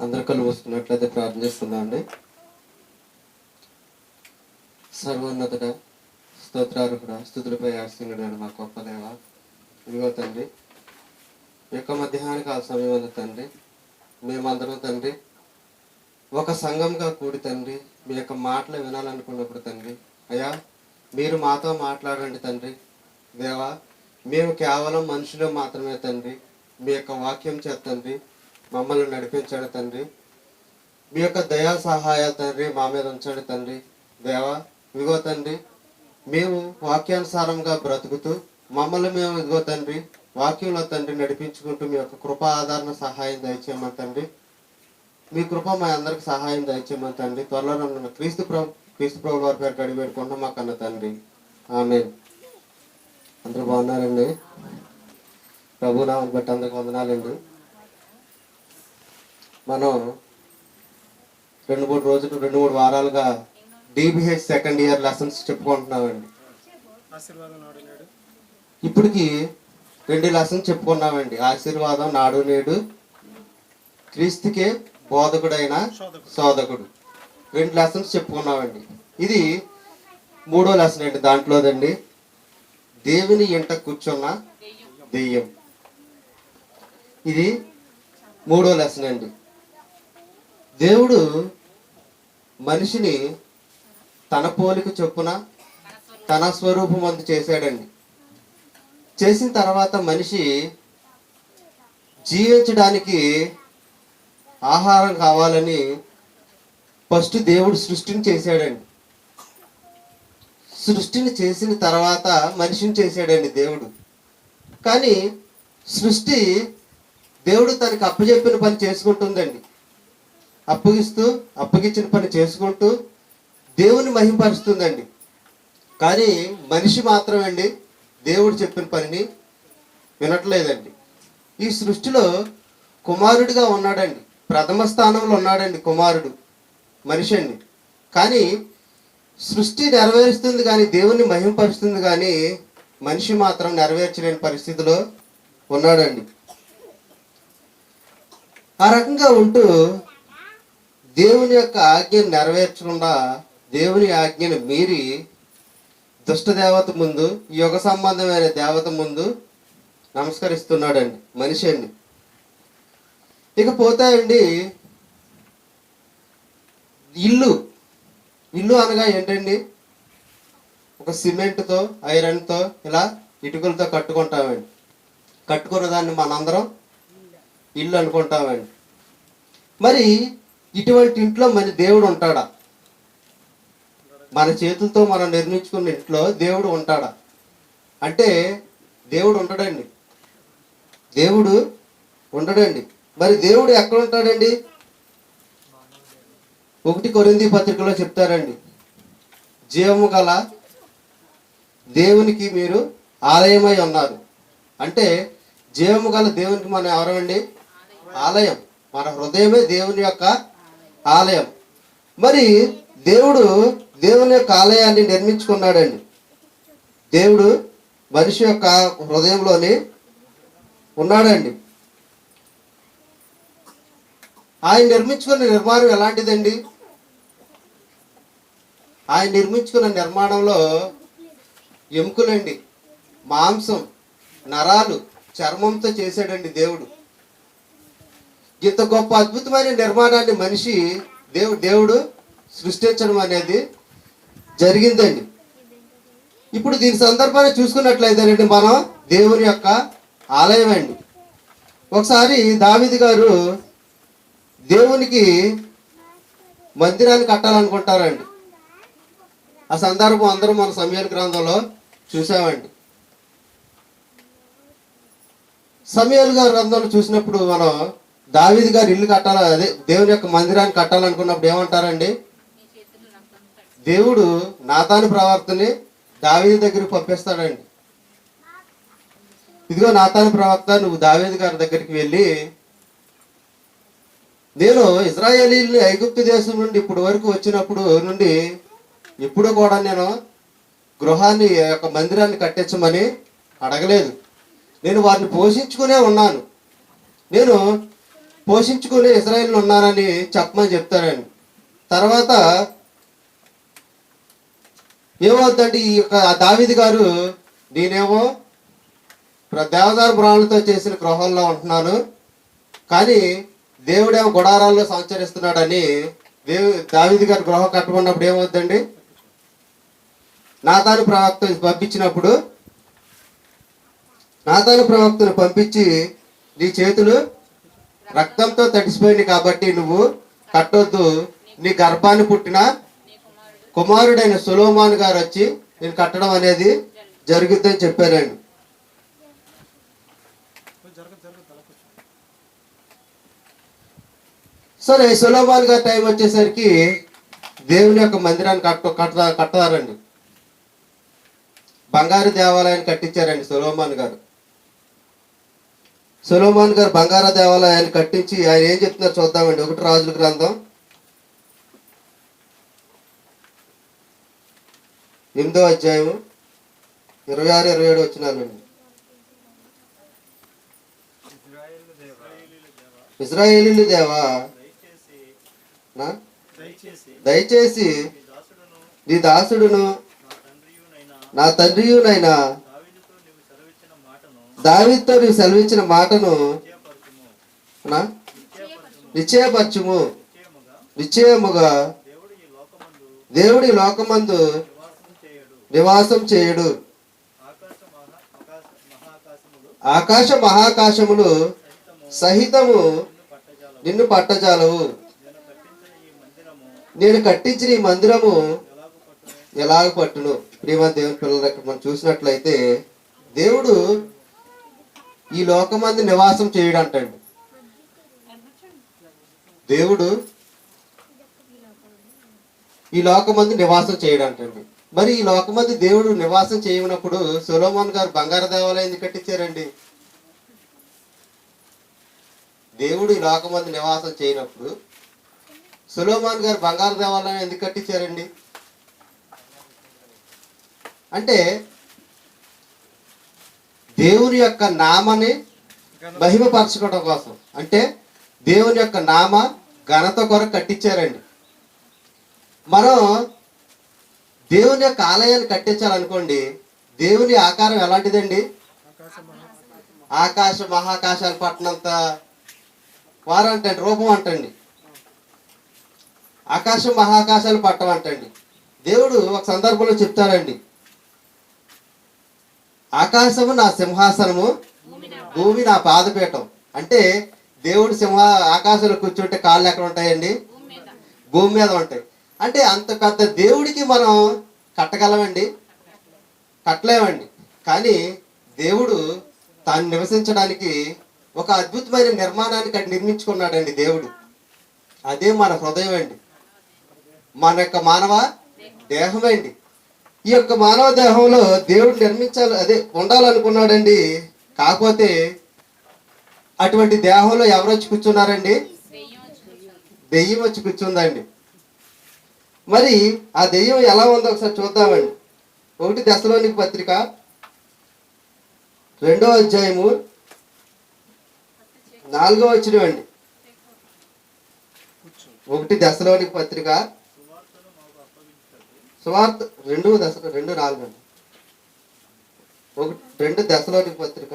అందరు కళ్ళు మూసుకున్నట్లయితే ప్రార్థన చేస్తున్నాం అండి సర్వోన్నతుడ స్తోత్రార్హుడ స్థుతులపై ఆశీనుడు మా గొప్ప దేవ. ఇదిగో తండ్రి యొక్క మధ్యాహ్న కాల సమయం తండ్రి మేమందరం తండ్రి ఒక సంఘంగా కూడి తండ్రి మీ యొక్క మాటలు వినాలనుకున్నప్పుడు తండ్రి అయ్యా మీరు మాతో మాట్లాడండి తండ్రి. దేవా మేము కేవలం మనుషులు మాత్రమే తండ్రి. మీ యొక్క వాక్యం చేత మమ్మల్ని నడిపించండి తండ్రి. మీ యొక్క దయా సహాయ తండ్రి మా మీద ఉంచండి తండ్రి. దేవా ఇదిగో తండ్రి మేము వాక్యానుసారంగా బ్రతుకుతూ మమ్మల్ని మేము ఇదిగో తండ్రి వాక్యంలో తండ్రి నడిపించుకుంటూ మీ యొక్క కృప ఆదరణ సహాయం దయచేయమని తండ్రి. మీ కృప మా అందరికి సహాయం దయచేయమని తండ్రి. త్వరలో నన్ను క్రీస్తు ప్రభు క్రీస్తు ప్రభు వారి పేరు కడిగి పెట్టుకుంటాం మా కన్న తండ్రి. ఆమె అందరూ బాగున్నారండి? ప్రభు నామని బట్టి అందరికి వందనాలండి. మనం రెండు మూడు రోజులు రెండు మూడు వారాలుగా డిబిహెచ్ సెకండ్ ఇయర్ లెసన్స్ చెప్పుకుంటున్నామండి. ఇప్పటికి రెండు లెసన్స్ చెప్పుకున్నామండి. ఆశీర్వాదం నాడు నేడు క్రీస్తుకే బోధకుడైన శోధకుడు. సోదకుడు రెండు లెసన్స్ చెప్పుకున్నామండి. ఇది మూడో లెసన్ అండి దాంట్లోదండి. దేవుని ఇంట కూర్చున్న దెయ్యం. ఇది మూడో లెసన్ అండి. దేవుడు మనిషిని తన పోలిక చొప్పున తన స్వరూపం అందు చేశాడండి. చేసిన తర్వాత మనిషి జీవించడానికి ఆహారం కావాలని ఫస్ట్ దేవుడు సృష్టిని చేశాడండి. సృష్టిని చేసిన తర్వాత మనిషిని చేశాడండి దేవుడు. కానీ సృష్టి దేవుడు తనకి అప్పచెప్పిన పని చేసుకుంటుందండి. అప్పగిస్తూ అప్పగించిన పని చేసుకుంటూ దేవుని మహింపరుస్తుందండి. కానీ మనిషి మాత్రమండి దేవుడు చెప్పిన పనిని వినట్లేదండి. ఈ సృష్టిలో కుమారుడిగా ఉన్నాడండి. ప్రథమ స్థానంలో ఉన్నాడండి కుమారుడు మనిషి అండి. కానీ సృష్టి నెరవేరుస్తుంది కానీ దేవుణ్ణి మహింపరుస్తుంది కానీ మనిషి మాత్రం నెరవేర్చలేని పరిస్థితిలో ఉన్నాడండి. ఆ రకంగా ఉంటూ దేవుని యొక్క ఆజ్ఞను నెరవేర్చకుండా దేవుని ఆజ్ఞను మీరి దుష్ట దేవత ముందు యుగ సంబంధమైన దేవత ముందు నమస్కరిస్తున్నాడండి మనిషి అండి. ఇకపోతే అండి ఇల్లు ఇల్లు అనగా ఏంటండి? ఒక సిమెంట్తో ఐరన్తో ఇలా ఇటుకలతో కట్టుకుంటామండి. కట్టుకున్న దాన్ని మనందరం ఇల్లు అనుకుంటామండి. మరి ఇటువంటి ఇంట్లో మన దేవుడు ఉంటాడా? మన చేతులతో మనం నిర్మించుకున్న ఇంట్లో దేవుడు ఉంటాడా? అంటే దేవుడు ఉండడండి. దేవుడు ఉండడండి. మరి దేవుడు ఎక్కడ ఉంటాడండి? ఒకటి కొరింది పత్రికలో చెప్తారండి. జీవము గల దేవునికి మీరు ఆలయమై ఉన్నారు. అంటే జీవము గల దేవునికి మనం ఎవరండి ఆలయం. మన హృదయమే దేవుని యొక్క ఆలయం. మరి దేవుడు దేవుని యొక్క ఆలయాన్ని నిర్మించుకున్నాడండి. దేవుడు మనిషి యొక్క హృదయంలోని ఉన్నాడండి. ఆయన నిర్మించుకున్న నిర్మాణం ఎలాంటిదండి? ఆయన నిర్మించుకున్న నిర్మాణంలో ఎముకలండి మాంసం నరాలు చర్మంతో చేశాడండి దేవుడు. ఇంత గొప్ప అద్భుతమైన నిర్మాణాన్ని మనిషి దేవు దేవుడు సృష్టించడం అనేది జరిగిందండి. ఇప్పుడు దీని సందర్భాన్ని చూసుకున్నట్లయితేనండి మనం దేవుని యొక్క ఆలయం అండి. ఒకసారి దావిది గారు దేవునికి మందిరాన్ని కట్టాలనుకుంటారండి. ఆ సందర్భం అందరూ మన సమయాల గ్రంథంలో చూసామండి. సమయాలు గారు గ్రంథంలో చూసినప్పుడు మనం దావిది గారు ఇల్లు కట్టాల అదే దేవుని యొక్క మందిరాన్ని కట్టాలనుకున్నప్పుడు ఏమంటారండి? దేవుడు నాతాను ప్రవర్తని దావేది దగ్గరికి పంపిస్తాడండి. ఇదిగో నాతాను ప్రవక్త నువ్వు దావేది గారి దగ్గరికి వెళ్ళి నేను ఇజ్రాయేలీని ఐగుప్తు దేశం నుండి ఇప్పటి వరకు వచ్చినప్పుడు నుండి ఇప్పుడు కూడా నేను గృహాన్ని యొక్క మందిరాన్ని కట్టించమని అడగలేదు. నేను వారిని పోషించుకునే ఉన్నాను. నేను పోషించుకునే ఇజ్రాయేల్ ఉన్నానని చెప్పమని చెప్తానండి తర్వాత ఏమవుతుందంటే ఈ యొక్క దావిది గారు నేనేమో దేవదారు దేవదార చేసిన గృహంలో ఉంటున్నాను. కానీ దేవుడేమో గుడారాల్లో సంచరిస్తున్నాడని దేవు దావిది గారు గృహం కట్టుకున్నప్పుడు ఏమవుతుందండి? నాతాను ప్రవక్త పంపించినప్పుడు నాతాను ప్రవక్తను పంపించి నీ చేతులు రక్తంతో తడిసిపోయింది కాబట్టి నువ్వు కట్టొద్దు. నీ గర్భాన్ని పుట్టిన కుమారుడైన సులోమాన్ గారు వచ్చి నేను కట్టడం అనేది జరుగుద్దని చెప్పారండి జరగదు సరే సులోమాన్ గారి టైం వచ్చేసరికి దేవుని యొక్క మందిరాన్ని కట్ట కట్ట కట్టారండి బంగారు దేవాలయాన్ని కట్టించారండి సులోమాన్ గారు. సులోమాన్ గారు బంగారు దేవాలయాన్ని కట్టించి ఆయన ఏం చెప్తున్నారు చూద్దామండి. ఒకటి రాజుల గ్రంథం. ఎనిమిదో అధ్యాయము ఇరవై ఆరు ఇరవై ఏడు వచ్చినానండి ఇజ్రాయేలీలు దేవా నా? దయచేసి నీ దాసుడును నా తండ్రియునైనా దావితో నీవు సెలవిచ్చిన మాటను నా? నిశ్చయపరచుము నిశ్చయముగా దేవుడి లోకమందు నివాసం చేయడు. ఆకాశ మహాకాశములు సహితము నిన్ను పట్టజాలవు. నేను కట్టించిన ఈ మందిరము ఎలాగ పట్టును? ప్రియమ దేవుని పిల్లలు మనం చూసినట్లయితే దేవుడు ఈ లోకమంది నివాసం చేయడం అంటాడు దేవుడు ఈ లోకమంది నివాసం చేయడం అంటండి మరి ఈ లోకమంది దేవుడు నివాసం చేయనప్పుడు సులోమోన్ గారు బంగారు దేవాలయం ఎందుకు కట్టించారండి. దేవుడు ఈ లోకమంది నివాసం చేయనప్పుడు సులోమాన్ గారు బంగారు దేవాలయం ఎందుకు కట్టించారండి? అంటే దేవుని యొక్క నామని మహిమపరచుకోవడం కోసం. అంటే దేవుని యొక్క నామ ఘనత కొరకు కట్టించారండి. మనం దేవుని యొక్క ఆలయాన్ని కట్టించాలనుకోండి దేవుని ఆకారం ఎలాంటిదండి? ఆకాశం ఆకాశ మహాకాశాలు పట్టినంత వారంటే రూపం అంటండి. ఆకాశం మహాకాశాలు పట్టమంటండి దేవుడు ఒక సందర్భంలో చెప్తాడండి ఆకాశము నా సింహాసనము భూమి నా పాదపీఠం. అంటే దేవుడు సింహ ఆకాశంలో కూర్చుంటే కాళ్ళు ఎక్కడ ఉంటాయండి? భూమి మీద ఉంటాయి. అంటే అంత పెద్ద దేవుడికి మనం కట్టగలమండి? కట్టలేమండి. కానీ దేవుడు తాను నివసించడానికి ఒక అద్భుతమైన నిర్మాణాన్ని నిర్మించుకున్నాడండి దేవుడు. అదే మన హృదయం అండి. మన యొక్క మానవ దేహం అండి. ఈ యొక్క మానవ దేహంలో దేవుడు నిర్మించాలి అదే ఉండాలనుకున్నాడండి. కాకపోతే అటువంటి దేహంలో ఎవరు వచ్చి కూర్చున్నారండి? దెయ్యం వచ్చి కూర్చుందండి. మరి ఆ దెయ్యం ఎలా ఉందో ఒకసారి చూద్దామండి. ఒకటి దశలోనికి పత్రిక రెండో అధ్యాయము నాలుగో వచ్చిన అండి. ఒకటి దశలోనికి పత్రిక సువార్త రెండు దశ రెండు నాలుగు అండి. ఒకటి రెండు దశలోనికి పత్రిక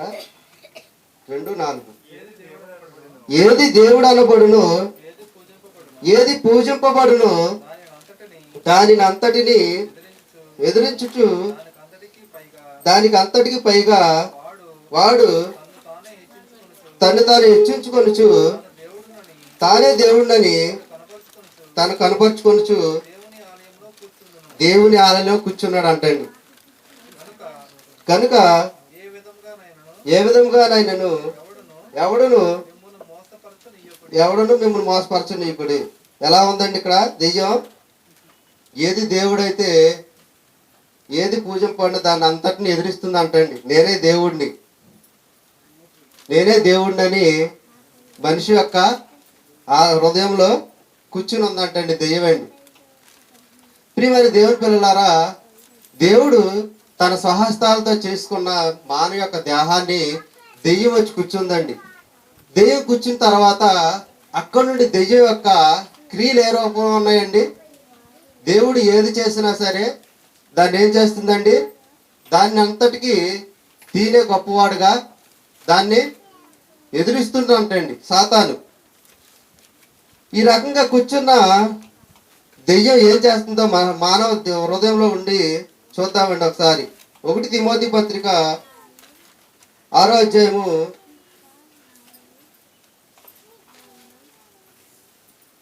రెండు నాలుగు. ఏది దేవుడు అనబడును ఏది పూజింపబడును దానిని అంతటిని ఎదిరించుచు దానికి అంతటికి పైగా వాడు తను తాను హెచ్చించుకొనుచు తానే దేవుడినని తను కనపరుచుకొనుచు దేవుని ఆలయంలో కూర్చున్నాడు అంటండి కనుక ఏ విధంగా నాయనను ఎవడును ఎవడును మిమ్మల్ని ఇప్పుడు ఎలా ఉందండి ఇక్కడ దెయ్యం? ఏది దేవుడైతే ఏది పూజింపడిన దాన్ని అంతటిని ఎదిరిస్తుంది అంటండి. నేనే దేవుడిని నేనే దేవుడినని మనిషి యొక్క ఆ హృదయంలో కూర్చుని ఉందంటండి దెయ్యమండి. ప్రియమైన దేవుని పిల్లలారా దేవుడు తన స్వహస్తాలతో చేసుకున్న మానవ యొక్క దేహాన్ని దెయ్యం వచ్చి కూర్చుందండి. దెయ్యం కూర్చున్న తర్వాత అక్కడ నుండి దెయ్యం యొక్క క్రియలు ఏ రూపంలో ఉన్నాయండి? దేవుడు ఏది చేసినా సరే దాన్ని ఏం చేస్తుందండి? దాన్ని అంతటికి తీనే గొప్పవాడుగా దాన్ని ఎదురిస్తుంటంటండి సాతాను. ఈ రకంగా కూర్చున్న దెయ్యం ఏం చేస్తుందో మానవ హృదయంలో ఉండి చూద్దామండి ఒకసారి. ఒకటి తిమోతి పత్రిక ఆరో అధ్యాయము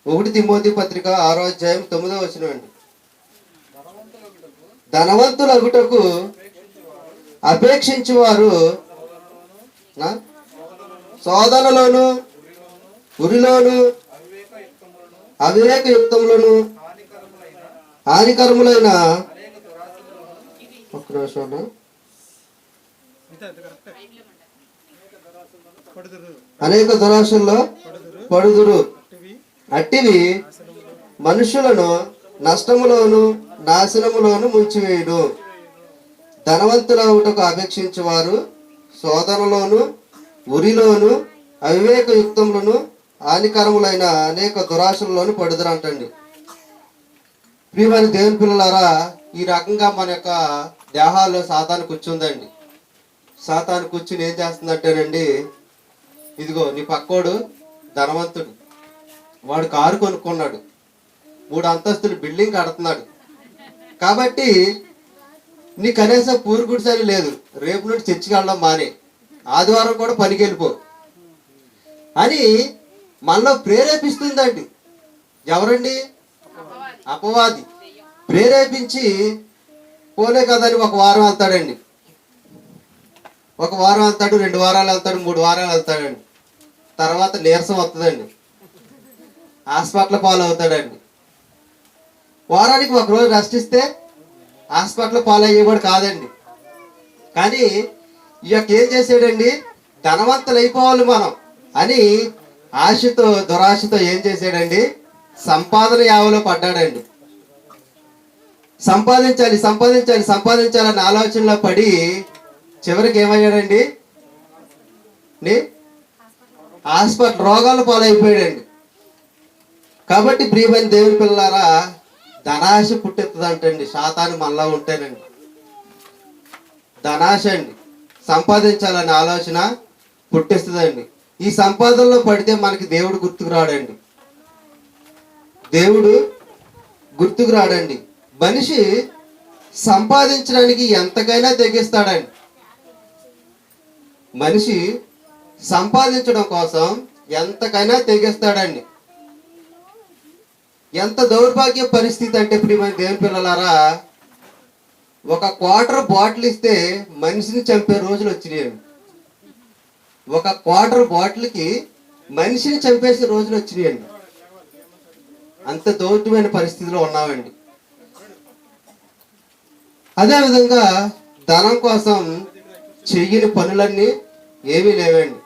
ఒకటి తిమోతి పత్రిక ఆరో అధ్యాయం తొమ్మిదో వచ్చిన అండి. ధనవంతులగుటకు అపేక్షించువారు శోధనలోను ఉరిలోను అవివేక యుక్తములను హానికరములైన ఒక్క నిమిషం అనేక దురాశల్లో పడుదురు. అట్టివి మనుషులను నష్టములోను నాశనములోను ముంచివేయును. ధనవంతులవుటకు అపేక్షించేవారు శోధనలోను ఉరిలోను అవివేక యుక్తములను హానికరములైన అనేక దురాశలలోను పడుదురంటండి. ప్రియమైన దేవుని పిల్లలారా ఈ రకంగా మన యొక్క దేహాల్లో సాతాను కూర్చుందండి. సాతాను కూర్చుని ఏం చేస్తుందంటేనండి ఇదిగో నీ పక్కోడు ధనవంతుడు. వాడు కారు కొనుక్కున్నాడు. మూడు అంతస్తులు బిల్డింగ్ కడుతున్నాడు. కాబట్టి నీ కనీసం పూర్ గుడ్స్ అని లేదు. రేపు నుండి చర్చికి వెళ్ళడం మానే. ఆదివారం కూడా పనికి వెళ్ళిపో. అని మనలో ప్రేరేపిస్తుందండి. ఎవరండి? అపవాది. ప్రేరేపించి పోలే కదని ఒక వారం వెళ్తాడండి. ఒక వారం వెళ్తాడు రెండు వారాలు వెళ్తాడు మూడు వారాలు వెళ్తాడండి. తర్వాత నీరసం వస్తుందండి హాస్పిటల్ పాలు అవుతాడండి వారానికి ఒక రోజు రెస్ట్ ఇస్తే హాస్పిటల్ పాలయ్యేవాడు కాదండి. కానీ ఈ యొక్క ఏం చేసాడండి? ధనవంతులు అయిపోవాలి మనం అని ఆశతో దురాశతో ఏం చేశాడండి సంపాదన యావలో పడ్డాడండి. సంపాదించాలి సంపాదించాలి సంపాదించాలన్న ఆలోచనలో పడి చివరికి ఏమయ్యాడండి? హాస్పిటల్ రోగాలు పాలైపోయాడండి. కాబట్టి ప్రియమైన దేవుని పిల్లలారా ధనాశ పుట్టిస్తుందంటండి శాతాన్ని మనలో ఉంటేనండి. ధనాశ అండి. సంపాదించాలనే ఆలోచన పుట్టిస్తుందండి. ఈ సంపాదనలో పడితే మనకి దేవుడు గుర్తుకు రాడండి. దేవుడు గుర్తుకు రాడండి. మనిషి సంపాదించడానికి ఎంతకైనా తెగిస్తాడండి. మనిషి సంపాదించడం కోసం ఎంతకైనా తెగిస్తాడండి. ఎంత దౌర్భాగ్య పరిస్థితి అంటే ప్రియమైన దేవుని పిల్లలారా ఒక క్వార్టర్ బాటిల్ ఇస్తే మనిషిని చంపే రోజులు వచ్చినాయండి ఒక క్వార్టర్ బాటిల్కి మనిషిని చంపేసే రోజులు వచ్చినాయండి అంత దౌర్యమైన పరిస్థితిలో ఉన్నామండి. అదేవిధంగా ధనం కోసం చెయ్యని పనులన్నీ ఏమీ లేవండి.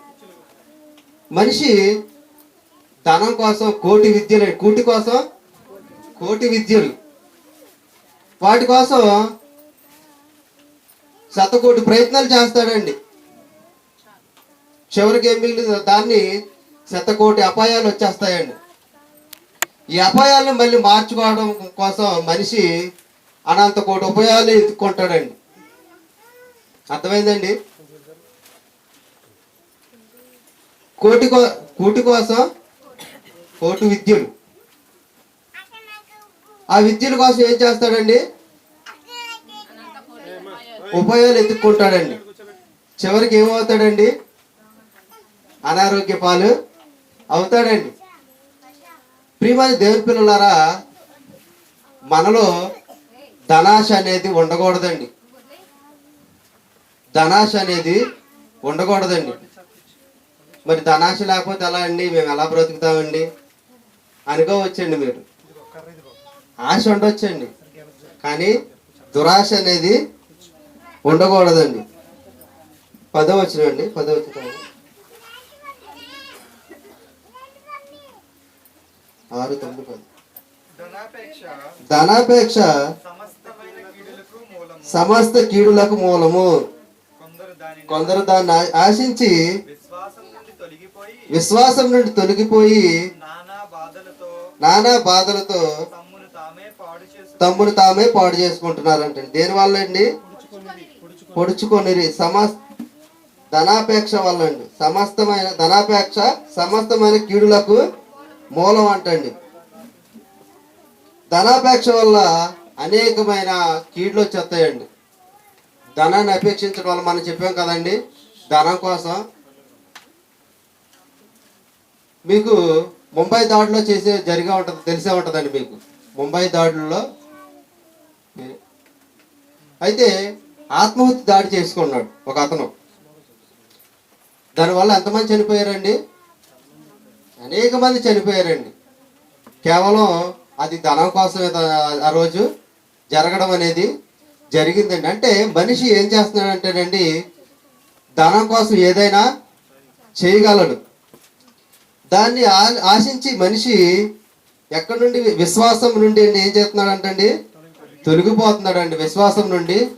మనిషి ధనం కోసం కోటి విద్యలు కూటి కోసం కోటి విద్యలు. వాటి కోసం శతకోటి ప్రయత్నాలు చేస్తాడండి. చివరికి ఏం మిగిలిన దాన్ని శతకోటి అపాయాలు వచ్చేస్తాయండి. ఈ అపాయాలను మళ్ళీ మార్చుకోవడం కోసం మనిషి అనంత కోటి ఉపాయాలు ఎత్తుక్కుంటాడండి. అర్థమైందండి? కోటి కో కోటి కోసం కోటి విద్యలు. ఆ విద్యల కోసం ఏం చేస్తాడండి? ఉపాయాలు ఎత్తుక్కుంటాడండి చివరికి ఏమవుతాడండి? అనారోగ్య పాలు అవుతాడండి. ప్రియమైన దేవుని పిల్లలారా మనలో ధనాశ అనేది ఉండకూడదండి. ధనాశ అనేది ఉండకూడదండి. మరి ధనాశ లేకపోతే ఎలా అండి? మేము ఎలా బ్రతుకుతామండి? అనుకోవచ్చండి మీరు. ఆశ ఉండొచ్చండి. కానీ దురాశ అనేది ఉండకూడదండి. పదవచనం అండి వచ్చిన ఆరు తొమ్మిది పది. ధనాపేక్ష సమస్త కీడులకు మూలము. కొందరు దాన్ని ఆశించి విశ్వాసం నుండి తొలగిపోయి నానా బాధలతో పాడు తమ్మును తామే పాడు చేసుకుంటున్నారంట దేని వల్ల అండి పొడుచుకొని సమస్ ధనాపేక్ష వల్ల అండి సమస్తమైన ధనాపేక్ష సమస్తమైన కీడులకు మూలం అంటండి. ధనాపేక్ష వల్ల అనేకమైన కీడులు వచ్చేస్తాయండి. ధనాన్ని అపేక్షించడం వల్ల మనం చెప్పాం కదండి ధనం కోసం. మీకు ముంబై దాడిలో చేసే జరిగే ఉంటుంది తెలిసే ఉంటుందండి మీకు. ముంబై దాడుల్లో అయితే ఆత్మహత్య దాడి చేసుకున్నాడు ఒక అతను. దానివల్ల ఎంతమంది చనిపోయారండి? అనేక మంది చనిపోయారండి. కేవలం అది ధనం కోసమే ఆ రోజు జరగడం అనేది జరిగిందండి. అంటే మనిషి ఏం చేస్తున్నాడంటేనండి ధనం కోసం ఏదైనా చేయగలడు. దాన్ని ఆ- ఆశించి మనిషి ఎక్కడి నుండి విశ్వాసం నుండి అండి ఏం చేస్తున్నాడంటండి తొలగిపోతున్నాడండి విశ్వాసం నుండి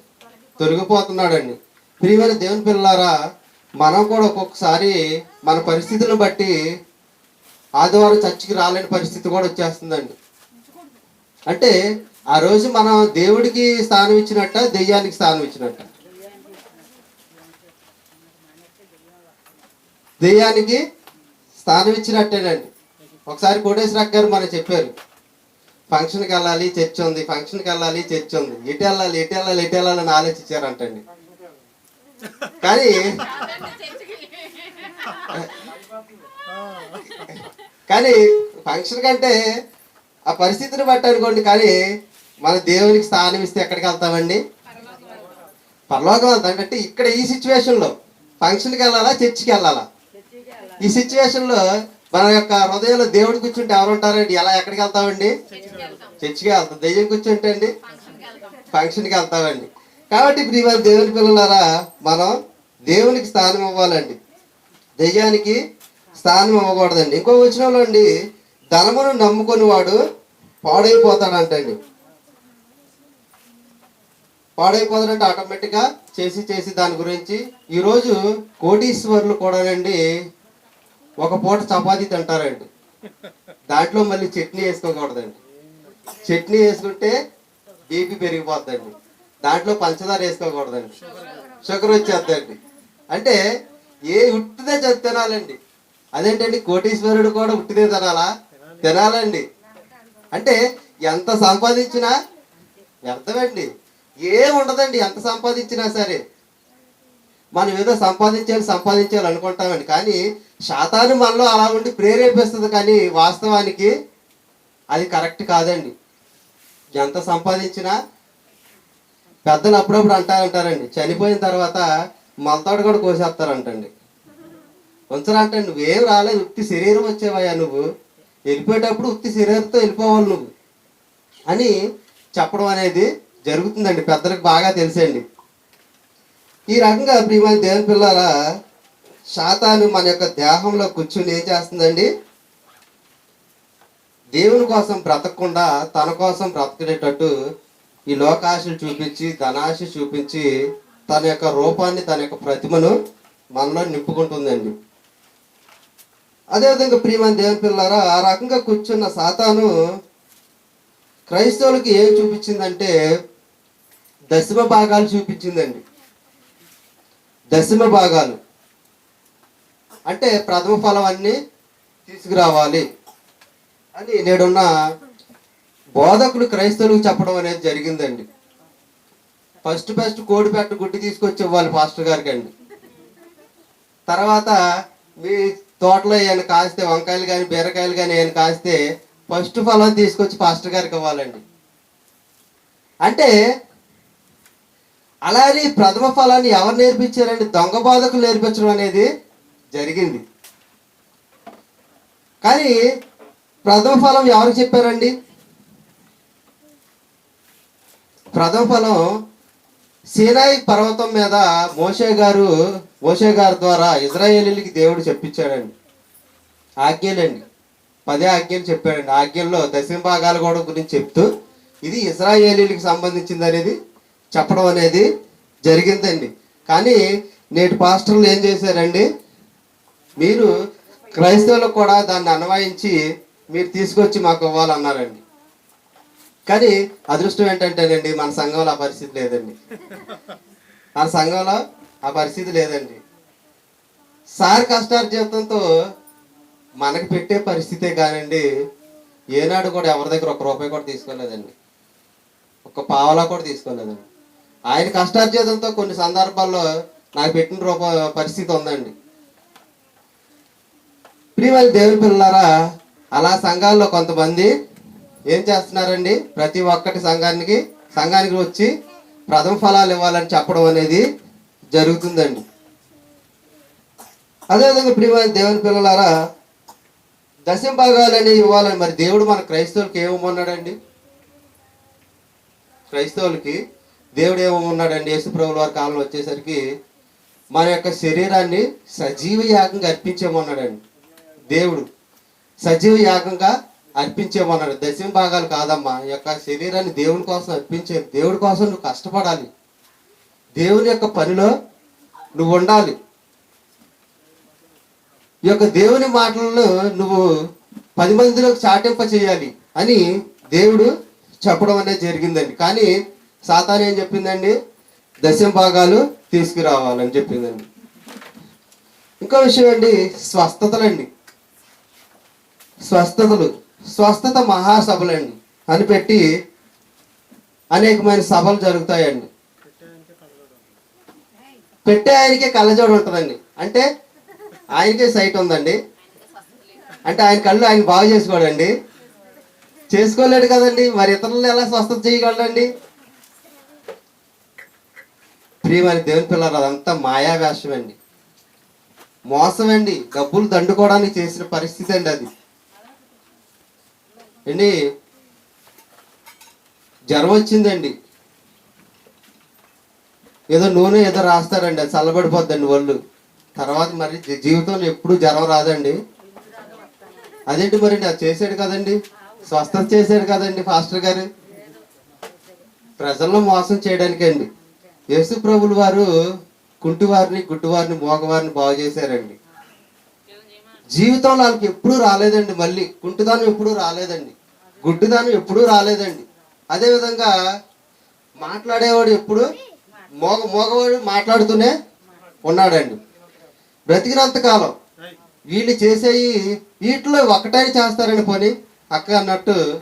తొలగిపోతున్నాడండి. ప్రియమైన దేవుని పిల్లారా మనం కూడా ఒక్కొక్కసారి మన పరిస్థితులను బట్టి ఆదివారం చర్చికి రాలేని పరిస్థితి కూడా వచ్చేస్తుందండి. అంటే ఆ రోజు మనం దేవుడికి స్థానం ఇచ్చినట్ట దెయ్యానికి స్థానం ఇచ్చినట్ట. దెయ్యానికి స్థానం ఇచ్చినట్టేనండి. ఒకసారి కోటేశ్వర గారు మనం చెప్పారు ఫంక్షన్కి వెళ్ళాలి చర్చ్ ఉంది. ఫంక్షన్కి వెళ్ళాలి చర్చ్ ఉంది. ఎటు వెళ్ళాలి ఎటు వెళ్ళాలి ఎటు వెళ్ళాలని ఆలోచించారంటండి. కానీ కానీ ఫంక్షన్ కంటే ఆ పరిస్థితిని బట్టి అనుకోండి. కానీ మన దేవునికి స్థానం ఇస్తే ఎక్కడికి వెళ్తామండి? పరలోకం వెళ్తాం. అంటే ఇక్కడ ఈ సిచ్యువేషన్లో ఫంక్షన్కి వెళ్ళాలా చర్చికి వెళ్ళాలా? ఈ సిచ్యువేషన్లో మన యొక్క హృదయంలో దేవుడు కూర్చుంటే ఎవరు ఉంటారండి ఎలా ఎక్కడికి వెళ్తామండి? చర్చికి వెళ్తాం. దెయ్యం కూర్చుంటే అండి? ఫంక్షన్కి వెళ్తామండి. కాబట్టి ఇప్పుడు ఇవాళ దేవుని పిల్లలారా మనం దేవునికి స్థానం ఇవ్వాలండి. దెయ్యానికి స్థానం ఇవ్వకూడదండి. ఇంకో వచనంలో అండి ధనమును నమ్ముకొని వాడు పాడైపోతాడంటండి. పాడైపోతాడంటే ఆటోమేటిక్గా చేసి చేసి దాని గురించి ఈరోజు కోటీశ్వర్లు కూడానండి ఒక పూట చపాతీ తింటారండి. దాంట్లో మళ్ళీ చట్నీ వేసుకోకూడదండి. చట్నీ వేసుకుంటే బీపీ పెరిగిపోద్దండి. దాంట్లో పంచదార వేసుకోకూడదండి. షుగర్ వచ్చేద్దండి. అంటే ఏ ఉట్టిదే తినాలండి. అదేంటండి? కోటీశ్వరుడు కూడా ఉట్టిదే తినాలా? తినాలండి. అంటే ఎంత సంపాదించినా వ్యర్థమండి. ఏం ఉండదండి ఎంత సంపాదించినా సరే. మనం ఏదో సంపాదించాలి సంపాదించాలి అనుకుంటామండి. కానీ శాతాన్ని మనలో అలా ఉండి ప్రేరేపిస్తుంది కానీ వాస్తవానికి అది కరెక్ట్ కాదండి. ఎంత సంపాదించినా పెద్దలు అప్పుడప్పుడు అంటారంటారండి. చనిపోయిన తర్వాత మొలతాడు కూడా కోసేస్తారంటండి. ఉంచరంటే నువ్వేం రాలేదు ఉత్తి శరీరం వచ్చేవయ్యా నువ్వు. వెళ్ళిపోయేటప్పుడు ఉత్తి శరీరంతో వెళ్ళిపోవాలి నువ్వు. అని చెప్పడం అనేది జరుగుతుందండి. పెద్దలకు బాగా తెలుసండి ఈ రకంగా ప్రియమైన దేవుని పిల్లారా శాతాను మన యొక్క దేహంలో కూర్చుని ఏం చేస్తుందండి? దేవుని కోసం బ్రతకకుండా తన కోసం బ్రతకడేటట్టు ఈ లోకాశలు చూపించి ధనాశ చూపించి తన యొక్క రూపాన్ని తన యొక్క ప్రతిమను మనలో నింపుకుంటుందండి. అదేవిధంగా ప్రియమైన దేవుని పిల్లారా ఆ రకంగా కూర్చున్న సాతాను క్రైస్తవులకి ఏం చూపించిందంటే దశమ భాగాలు చూపించిందండి. దశమ భాగాలు. అంటే ప్రథమ ఫలం అన్ని తీసుకురావాలి అని నేడున్న బోధకులు క్రైస్తవులకు చెప్పడం అనేది జరిగిందండి. ఫస్ట్ ఫస్ట్ కోడి పెట్ట గుడ్డి తీసుకొచ్చి ఇవ్వాలి పాస్టర్ గారికి అండి తర్వాత మీ తోటలో ఏమైనా కాస్తే వంకాయలు కానీ బీరకాయలు కానీ ఏమైనా కాస్తే ఫస్ట్ ఫలం తీసుకొచ్చి పాస్టర్ గారికి ఇవ్వాలండి. అంటే అలానే ప్రథమ ఫలాన్ని ఎవరు నేర్పించారండి? దొంగ బాధకులు నేర్పించడం అనేది జరిగింది. కానీ ప్రథమ ఫలం ఎవరికి చెప్పారండి? ప్రథమ ఫలం సీనాయి పర్వతం మీద మోషే గారు మోషే గారి ద్వారా ఇజ్రాయేలీలకి దేవుడు చెప్పించాడండి. ఆజ్ఞలండి. పదే ఆజ్ఞలు చెప్పాడండి. ఆజ్ఞల్లో దశమ భాగాలు కూడా గురించి చెప్తూ ఇది ఇస్రాయేలీలకు సంబంధించింది అనేది చెప్పడం అనేది జరిగిందండి. కానీ నేటి పాస్టర్లు ఏం చేశారండి? మీరు క్రైస్తవులకు కూడా దాన్ని అన్వయించి మీరు తీసుకొచ్చి మాకు ఇవ్వాలన్నారండి. కానీ అదృష్టం ఏంటంటేనండి మన సంఘంలో ఆ పరిస్థితి లేదండి. మన సంఘంలో ఆ పరిస్థితి లేదండి. సార్ కష్టార్జితంతో మనకి పెట్టే పరిస్థితే కానండి ఏనాడు కూడా ఎవరి దగ్గర ఒక రూపాయి కూడా తీసుకోలేదండి. ఒక పావలా కూడా తీసుకోలేదండి. ఆయన కష్టార్జితంతో కొన్ని సందర్భాల్లో నాకు పెట్టిన రూప పరిస్థితి ఉందండి. ప్రియమైన దేవుని పిల్లలారా అలా సంఘాల్లో కొంతమంది ఏం చేస్తున్నారండి? ప్రతి ఒక్కటి సంఘానికి సంఘానికి వచ్చి ప్రథమ ఫలాలు ఇవ్వాలని చెప్పడం అనేది జరుగుతుందండి. అదేవిధంగా ప్రియమైన దేవుని పిల్లలారా దశంభాగాలని ఇవ్వాలని మరి దేవుడు మన క్రైస్తవులకి ఏమన్నాడండి క్రైస్తవులకి దేవుడు ఏమన్నాడండి యేసుప్రభుల వారి కాలంలో వచ్చేసరికి మన యొక్క శరీరాన్ని సజీవ యాగంగా అర్పించేమన్నాడండి. దేవుడు సజీవ యాగంగా అర్పించేమన్నాడు. దశమ భాగాలు కాదమ్మా ఈ యొక్క శరీరాన్ని దేవుని కోసం అర్పించే దేవుడి కోసం నువ్వు కష్టపడాలి. దేవుని యొక్క పనిలో నువ్వు ఉండాలి. ఈ యొక్క దేవుని మాటలను నువ్వు పది మందిలోకి చాటింప చేయాలి అని దేవుడు చెప్పడం అనేది జరిగిందండి. కానీ సాతాన్ ఏం చెప్పిందండి? దశం భాగాలు తీసుకురావాలని చెప్పిందండి. ఇంకో విషయం అండి స్వస్థతలండి. స్వస్థతలు స్వస్థత మహాసభలండి. అని పెట్టి అనేకమైన సభలు జరుగుతాయండి. పెట్టే ఆయనకే కళ్ళజోడు ఉంటుందండి. అంటే ఆయనకే సైట్ ఉందండి. అంటే ఆయన కళ్ళు ఆయన బాగు చేసుకోడండి. చేసుకోలేడు కదండి. మరి ఇతరులను ఎలా స్వస్థత చేయగలడండి? ప్రియమైన దేవుని పిల్లలు అదంతా మాయా వేషం అండి మోసం అండి డబ్బులు దండుకోవడానికి చేసిన పరిస్థితి అండి అది. అండి జ్వరం వచ్చిందండి. ఏదో నూనె ఏదో రాస్తారండి అది చల్లబడిపోద్దండి వాళ్ళు తర్వాత మరి జీవితంలో ఎప్పుడు జ్వరం రాదండి. అదేంటి మరి అది చేసాడు కదండి. స్వస్థత చేశాడు కదండి ఫాస్టర్ గారు. ప్రజల్లో మోసం చేయడానికండి. అండి యేసు ప్రభులు వారు కుంటివారిని గుడ్డివారిని మోగవారిని బాగు చేశారండి. జీవితంలో వాళ్ళకి ఎప్పుడూ రాలేదండి మళ్ళీ. కుంటిదానం ఎప్పుడూ రాలేదండి. గుడ్డిదానం ఎప్పుడూ రాలేదండి. అదేవిధంగా మాట్లాడేవాడు ఎప్పుడు? మోగ మోగవాడు మాట్లాడుతూనే ఉన్నాడండి. బ్రతికినంత కాలం వీళ్ళు చేసేవి వీటిలో ఒకటే చేస్తారని పోని. అక్క అన్నట్టు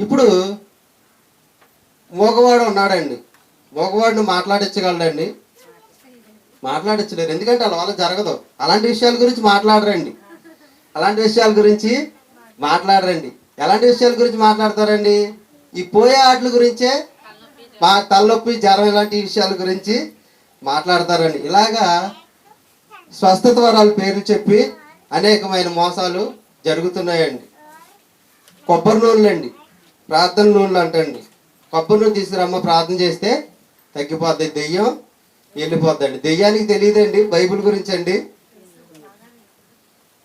ఇప్పుడు మోగవాడు ఉన్నాడండి. మగవాడిని మాట్లాడించగలడండి. మాట్లాడించలేరు ఎందుకంటే అలా వల్ల జరగదు. అలాంటి విషయాల గురించి మాట్లాడరండి. అలాంటి విషయాల గురించి మాట్లాడరండి. ఎలాంటి విషయాల గురించి మాట్లాడతారండి? ఈ పోయే ఆటల గురించే మా తలనొప్పి జ్వరం ఇలాంటి విషయాల గురించి మాట్లాడతారండి. ఇలాగా స్వస్థత వరాల పేర్లు చెప్పి అనేకమైన మోసాలు జరుగుతున్నాయండి. కొబ్బరి నూనెలండి. ప్రార్థన నూనెలు అంటండి. కొబ్బరి నూనె తీసుకురమ్మ ప్రార్థన చేస్తే తగ్గిపోద్ది దెయ్యం వెళ్ళిపోద్దండి. దెయ్యానికి తెలియదండి బైబిల్ గురించి అండి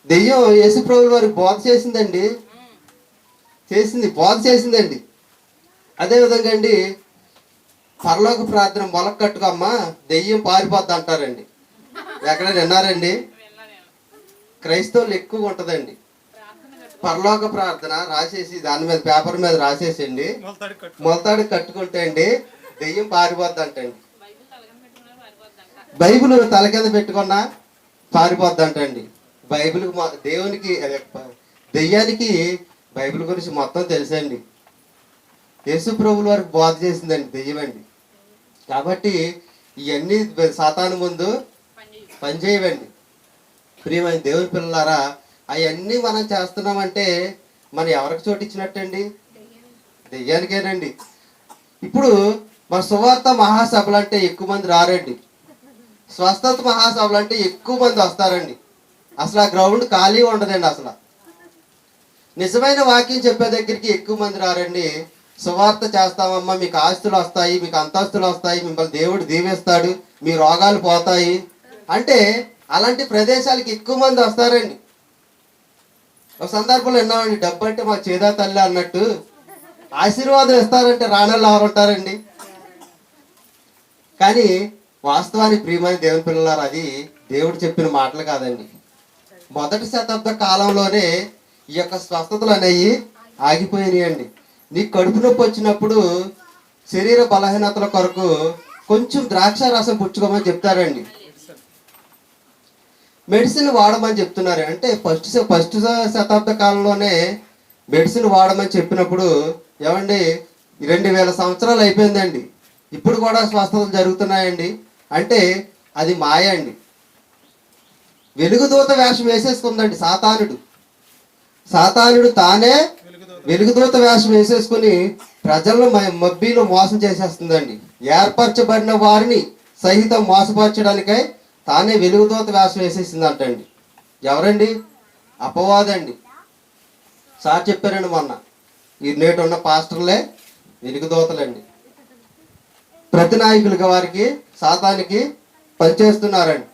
దెయ్యం యేసుప్రభుల వారికి బోధ చేసిందండి. చేసింది బోధ చేసిందండి. అదేవిధంగా అండి పరలోక ప్రార్థన మొలక కట్టుకోమ్మా దెయ్యం పారిపోద్ది అంటారండి. ఎక్కడ విన్నారండి? క్రైస్తవులు ఎక్కువ ఉంటదండి. పరలోక ప్రార్థన రాసేసి దాని మీద పేపర్ మీద రాసేసండి. మొలతాడు కట్టు మొలతాడు కట్టుకుంటే అండి దెయ్యం పారిపోద్ది అంటండి బైబిల్ తల కింద పెట్టుకున్నా పారిపోద్ది అంటండి బైబిల్ దేవునికి దెయ్యానికి బైబిల్ గురించి మొత్తం తెలుసండి. యేసు ప్రభుల వారికి బోధ చేసిందండి దెయ్యం అండి. కాబట్టి ఇవన్నీ సాతాను ముందు పనిచేయవండి ప్రియమైన దేవుని పిల్లలారా అవన్నీ మనం చేస్తున్నామంటే మనం ఎవరికి చోటు ఇచ్చినట్టండి? దెయ్యానికేనండి. ఇప్పుడు మన సువార్త మహాసభలు అంటే ఎక్కువ మంది రారండి. స్వస్థత మహాసభలు అంటే ఎక్కువ మంది వస్తారండి. అసలు ఆ గ్రౌండ్ ఖాళీ ఉండదండి అసలు. నిజమైన వాక్యం చెప్పే దగ్గరికి ఎక్కువ మంది రారండి. సువార్త చేస్తామమ్మా మీకు ఆస్తులు వస్తాయి మీకు అంతస్తులు వస్తాయి మిమ్మల్ని దేవుడు దీవిస్తాడు మీ రోగాలు పోతాయి. అంటే అలాంటి ప్రదేశాలకి ఎక్కువ మంది వస్తారండి. ఒక సందర్భంలో విన్నామండి డబ్బు అంటే మా చేదా తల్లి అన్నట్టు. ఆశీర్వాదం ఇస్తారంటే రానళ్ళు ఎవరు ఉంటారండి? కానీ వాస్తవానికి ప్రియమైన దేవుని పిల్లలారు అది దేవుడు చెప్పిన మాటలు కాదండి. మొదటి శతాబ్ద కాలంలోనే ఈ యొక్క స్వస్థతలు అనేవి ఆగిపోయినాయండి. నీ కడుపు నొప్పి వచ్చినప్పుడు శరీర బలహీనతల కొరకు కొంచెం ద్రాక్ష రసం పుచ్చుకోమని చెప్తారండి. మెడిసిన్ వాడమని చెప్తున్నారు. అంటే ఫస్ట్ ఫస్ట్ శతాబ్ద కాలంలోనే మెడిసిన్ వాడమని చెప్పినప్పుడు ఏమండి రెండు వేల సంవత్సరాలు అయిపోయిందండి. ఇప్పుడు కూడా స్వస్థతలు జరుగుతున్నాయండి. అంటే అది మాయ అండి. వెలుగుదూత వేషం వేసేసుకుందండి సాతానుడు. సాతానుడు తానే వెలుగుదూత వేషం వేసేసుకుని ప్రజలను మబ్బీలు మబ్బీలో మోసం చేసేస్తుందండి. ఏర్పరచబడిన వారిని సహితం మోసపరచడానికై తానే వెలుగుదూత వేషం వేసేసిందంటండి. ఎవరండి? అపవాదండి. సార్ చెప్పారండి మొన్న. ఈ నేటి ఉన్న పాస్టర్లే వెలుగుదూతలండి. ప్రతి నాయకులుగా వారికి సాతానికి పనిచేస్తున్నారండి.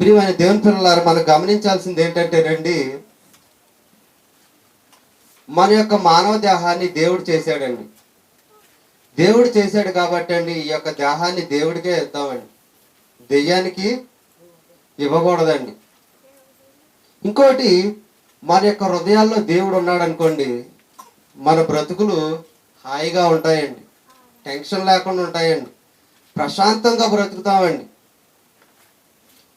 ప్రియమైన దేవుని పిల్లలారు మనం గమనించాల్సింది ఏంటంటే రండి మన యొక్క మానవ దేహాన్ని దేవుడు చేశాడండి. దేవుడు చేశాడు కాబట్టి అండి ఈ యొక్క దేహాన్ని దేవుడికే ఇద్దామండి దెయ్యానికి ఇవ్వకూడదండి. ఇంకోటి మన యొక్క హృదయాల్లో దేవుడు ఉన్నాడు అనుకోండి మన బ్రతుకులు హాయిగా ఉంటాయండి. టెన్షన్ లేకుండా ఉంటాయండి. ప్రశాంతంగా బ్రతుకుతామండి.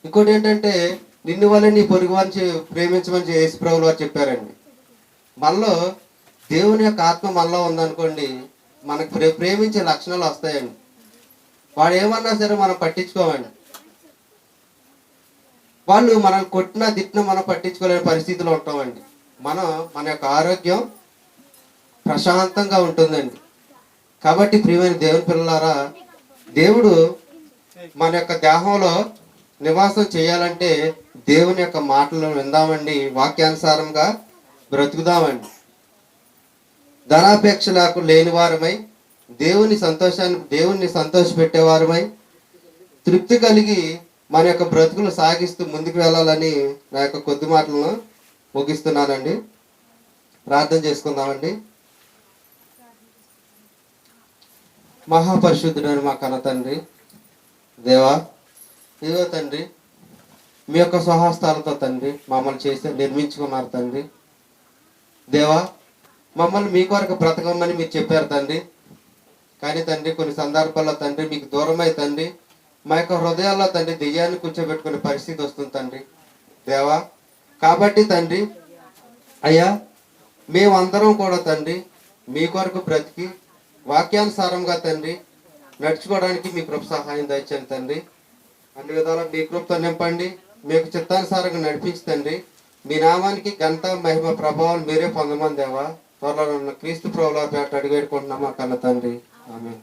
ఇంకోటి ఏంటంటే నిన్ను వల్ల నీ పొరుగు వారిని ప్రేమించమని యేసుప్రభులు వారు చెప్పారండి. మనలో దేవుని యొక్క ఆత్మ మనలో ఉందనుకోండి మనకు ప్రే ప్రేమించే లక్షణాలు వస్తాయండి. వాడు ఏమన్నా సరే మనం పట్టించుకోమండి. వాళ్ళు మనం కొట్టినా తిట్టినా మనం పట్టించుకోలేని పరిస్థితిలో ఉంటామండి. మనం మన యొక్క ఆరోగ్యం ప్రశాంతంగా ఉంటుందండి. కాబట్టి ప్రియమైన దేవుని పిల్లలారా దేవుడు మన యొక్క దేహంలో నివాసం చేయాలంటే దేవుని యొక్క మాటలను విందామండి వాక్యానుసారంగా బ్రతుకుదామండి. ధనాపేక్ష లేకు లేని వారమై దేవుని సంతోషాన్ని దేవుణ్ణి సంతోషపెట్టేవారమై తృప్తి కలిగి మన యొక్క బ్రతుకులు సాగిస్తూ ముందుకు వెళ్ళాలని నా యొక్క కొద్ది మాటలను ముగిస్తున్నానండి. ప్రార్థన చేసుకుందామండి. మహాపరిశుద్ధుడైన మా కన్న తండ్రి దేవా ఇదిగో తండ్రి మీ యొక్క స్వహస్తాలతో తండ్రి మమ్మల్ని చేసి నిర్మించుకున్నారు తండ్రి. దేవా మమ్మల్ని మీ కొరకు బ్రతకమని మీరు చెప్పారు తండ్రి. కానీ తండ్రి కొన్ని సందర్భాల్లో తండ్రి మీకు దూరమై తండ్రి మా యొక్క హృదయాల్లో తండ్రి దెయ్యాన్ని కూర్చోబెట్టుకునే పరిస్థితి వస్తుంది తండ్రి. దేవా కాబట్టి తండ్రి అయ్యా మేమందరం కూడా తండ్రి మీ కొరకు బ్రతికి వాక్యానుసారంగా తండ్రి నడుచుకోవడానికి మీ కృప సహాయం దయచండి తండ్రి. అన్ని విధాలా మీ కృపతో నింపండి మీకు చిత్తానుసారంగా నడిపించండి మీ నామానికి ఘనత మహిమ ప్రభావం మీరే పొందమని దేవా త్వరలో ఉన్న క్రీస్తు ప్రభుల పేట అడిగేడుకుంటున్నామా కన్న తండ్రి. ఆమె